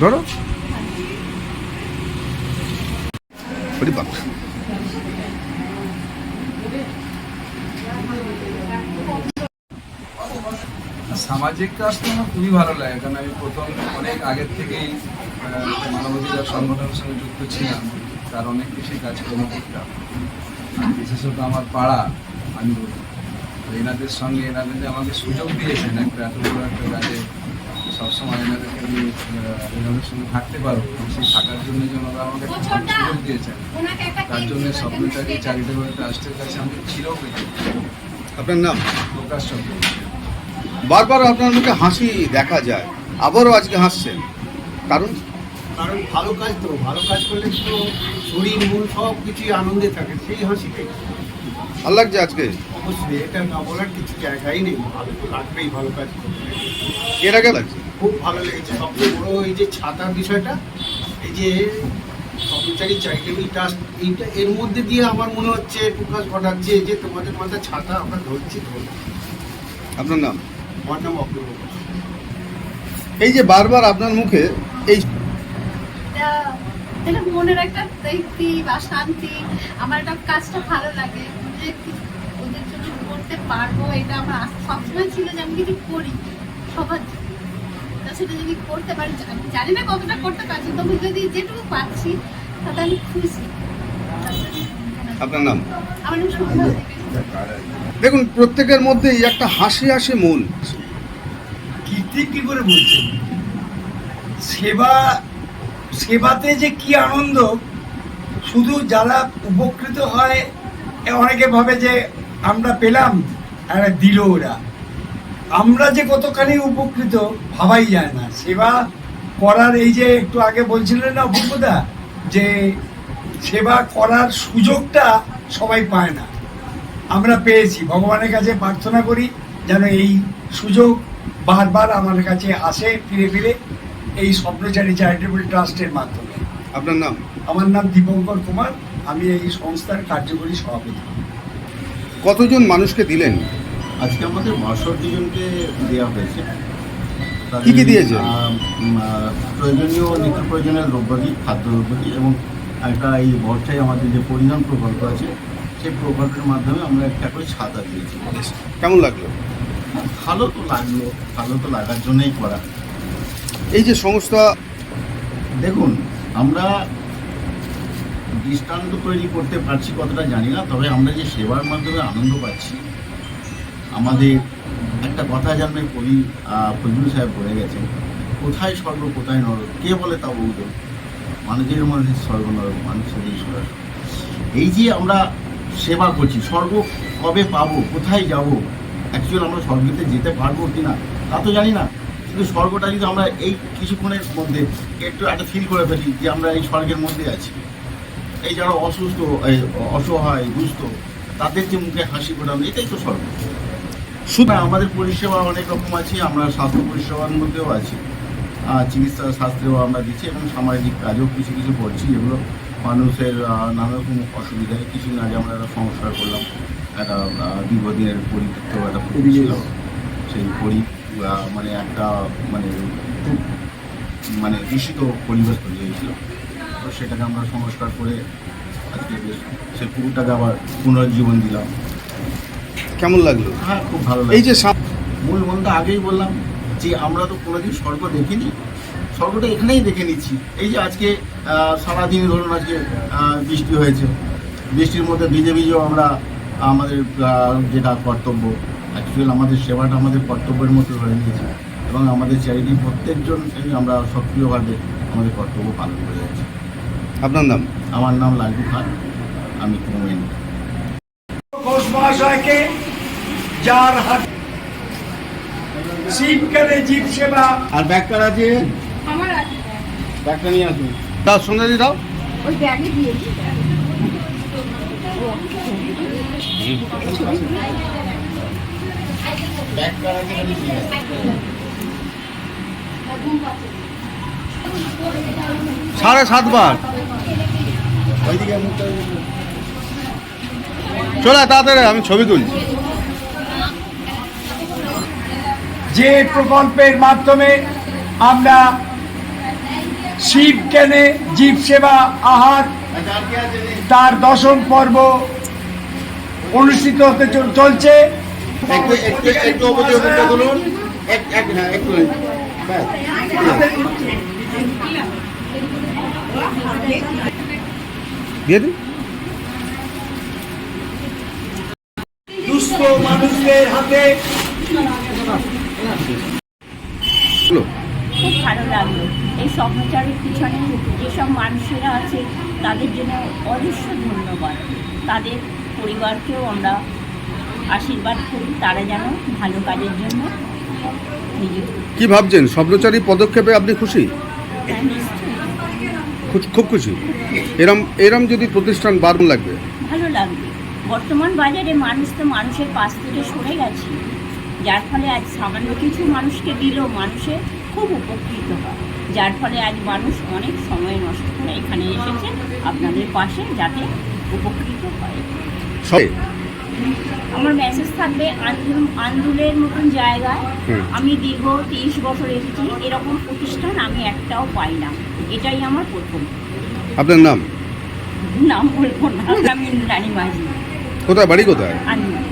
ধরো। বাবা। সামাজিক কাজ তো আমার খুবই ভালো লাগে কারণ আমি প্রথম অনেক আগের থেকেই মানবাধিকার সংগঠনের সঙ্গে যুক্ত ছিলাম তার অনেক বেশি কাজকর্ম করতাম। বিশেষত আমার পাড়া আমি এনাদের সঙ্গে এনাদের যে আমাকে সুযোগ দিয়েছেন একটা এত বড় একটা কাজে সবসময় এনাদেরকে নিয়ে এনাদের সঙ্গে থাকতে পারব সেই থাকার জন্য যে ওনারা আমাকে সুযোগ দিয়েছেন। তার জন্য স্বপ্নটাকে চ্যারিটেবল ট্রাস্টের কাছে আমি চিরও আপনার নাম? প্রকাশ চন্দ্র। বারবার আপনার মুখে হাসি দেখা যায় আবারও আজকে হাসছেন। কারণ? কারণ ভালো কাজ তো ভালো কাজ করলে তো শরীর মন সব কিছুই আনন্দে থাকে সেই হাসিটাই। ভালো লাগছে আজকে? অবশ্যই এটা না বলার কিছু জায়গাই নেই। ভালো তো লাগবেই ভালো কাজ এর আগে লাগছে? খুব ভালো লেগেছে। সবচেয়ে বড় এই যে ছাতার বিষয়টা এই যে কর্মচারী চ্যারিটেবল ট্রাস্ট এইটা এর মধ্যে দিয়ে আমার মনে হচ্ছে প্রকাশ ঘটাচ্ছে যে তোমাদের মাথায় ছাতা আমরা ধরছি ধরছি আপনার নাম? আমার নাম অপূর্ব এই যে বারবার আপনার মুখে এই এটা এটা মনের একটা তৃপ্তি বা শান্তি। আমার একটা কাজটা ভালো লাগে। যে কি- ওদের জন্য করতে পারব এটা আমার সবসময় ছিল যে আমি কিছু করি সবার জন্য। তা সেটা যদি করতে পারি আমি জানি না কতটা করতে পারছি তবে যদি যেটুকু পাচ্ছি তাতে আমি খুশি। আপনার নাম? আমার নাম সন্ধ্যা দেখুন প্রত্যেকের মধ্যেই একটা হাসি হাসি মূল কীর্তি কি করে বলছেন? সেবা সেবাতে যে কি আনন্দ, শুধু যারা উপকৃত হয় অনেকে ভাবে যে আমরা পেলাম, আর দিল ওরা। আমরা যে কতখানি উপকৃত, ভাবাই যায় না। সেবা করার এই যে একটু আগে বলছিলেন না অভিজ্ঞতা যে সেবা করার সুযোগটা সবাই পায় না। আমরা পেয়েছি। ভগবানের কাছে প্রার্থনা করি যেন এই সুযোগ বারবার আমাদের কাছে আসে ফিরে ফিরে। এই স্বপ্নচারী চ্যারিটেবল ট্রাস্টের মাধ্যমে। আপনার নাম? আমার নাম দীপঙ্কর কুমার আমি এই সংস্থার কার্যকরী সভাপতি। কতজন মানুষকে দিলেন? আজকে আমাদের বাষট্টি জনকে দেওয়া হয়েছে। কি কি দিয়েছে? প্রয়োজনীয় নিত্য প্রয়োজনীয় দ্রব্যাদি খাদ্য দ্রব্যাদি এবং একটা এই বর্ষায় আমাদের যে পরিধান প্রকল্প আছে সেই প্রকল্পের মাধ্যমে আমরা একটা করে ছাতা দিয়েছি। কেমন লাগল? ভালো তো লাগল ভালো তো লাগার জন্যই করা। এই যে সংস্থা, দেখুন, আমরা দৃষ্টান্ত তৈরি করতে পারছি কতটা জানি না, তবে আমরা যে সেবার মাধ্যমে আনন্দ পাচ্ছি, আমাদের একটা কথা জানবে কবি ফজলুল সাহেব বলে গেছেন, কোথায় স্বর্গ, কোথায় নরক? কে বলে তা বৌদ্ধ? মানুষের মধ্যে স্বর্গ, নরক, মানুষের ঈশ্বর এই যে আমরা সেবা করছি, স্বর্গ কবে পাবো, কোথায় যাব অ্যাকচুয়ালি আমরা স্বর্গেতে যেতে পারব কি না তা তো জানি না। কিন্তু স্বর্গটা যদি আমরা এই কিছুক্ষণের মধ্যে একটু একটা ফিল করে ফেলি যে আমরা এই স্বর্গের মধ্যে আছি। এই যারা অসুস্থ অসহায় দুস্থ তাদের যে মুখে হাসি ফোটানো এটাই তো স্বর্গ। শুধু আমাদের পরিষেবা অনেক রকম আছে আমরা স্বাস্থ্য পরিষেবার মধ্যেও আছি। চিকিৎসা শাস্ত্রেও আমরা দিচ্ছি এবং সামাজিক কাজেও কিছু কিছু করছি। যেগুলো মানুষের নানা রকম অসুবিধায় কিছুদিন আগে আমরা একটা সংস্কার করলাম একটা দীর্ঘদিনের পরিত্যক্ত একটা পরি ছিল। সেই পরি মানে একটা মানে খুব মানে দূষিত পরিবেশ তৈরি হয়েছিল তো সেটাকে আমরা সংস্কার করে আজকে বেশ সেই পুকুরটাকে আবার পুনর্জীবন দিলাম। কেমন লাগল? হ্যাঁ খুব ভালো এই যে মূল মন্ত্র আগেই বললাম যে আমরা তো কোনোদিন স্বর্গ দেখিনি। স্বর্গটা এখানেই দেখে নিচ্ছি। এই যে আজকে সারাদিন ধরুন আজকে বৃষ্টি হয়েছে। বৃষ্টির মধ্যে ভিজে ভিজেও আমরা আমাদের যেটা কর্তব্য অ্যাকচুয়াল আমাদের সেবাটা আমাদের কর্তব্যের মতো ধরে নিয়েছি এবং আমাদের চ্যারিটি প্রত্যেকজন আমরা সক্রিয়ভাবে আমাদের কর্তব্য পালন করে যাচ্ছি। আপনার নাম? আমার নাম লালটু খান। আমি কুমেন ঘোষ মহাশয়কে যার হাত শীতকালে জীব সেবা আর ব্যাগটা আছে আমার আছে। ব্যাগটা নিয়ে আসুন। দাও সন্ধ্যা দাও। ওই ব্যাগে দিয়েছি। সাড়ে সাতবার চলে তাড়াতাড়ি, আমি ছবি তুলছি যে প্রকল্পের মাধ্যমে আমরা শিব কেনে জীব সেবা আহার, তার দশম পর্ব অনুষ্ঠিত হতে চল- চলছে। একটু একটু একটু অবধি অবধি বলুন এক এক না একটু দিয়ে দিন। দুস্থ মানুষদের হাতে খুব ভালো লাগল। এই স্বপ্নচারের পিছনে যেসব মানুষেরা আছে তাদের জন্য অজস্র ধন্যবাদ। তাদের পরিবারকেও আমরা আশীর্বাদ করি তারা যেন ভালো কাজের জন্য কি ভাবছেন? স্বপ্নচারী পদক্ষেপে আপনি খুশি? হ্যাঁ, খুব খুশি। এরম এরম যদি প্রতিষ্ঠান বারণ লাগবে? ভালো লাগবে। বর্তমান বাজারে মানুষ তো মানুষের পাশ থেকে সরে গেছে। যার ফলে আজ সামান্য কিছু মানুষকে দিলেও মানুষের খুব উপকৃত হয়। যার ফলে আজ মানুষ অনেক সময় নষ্ট করে এখানে এসেছে। আপনাদের পাশে যাতে উপকৃত হয়। সবে আমার মেসেজ থাকবে আন্দুল আন্দুলের মতন জায়গায়। আমি দীর্ঘ তিরিশ বছর এসেছি এরকম প্রতিষ্ঠান আমি একটাও পাই না। এটাই আমার প্রথম। আপনার নাম? নাম বলব না আমি রানী মাঝি। কোথায়? বাড়ি কোথায়? আন্দুল।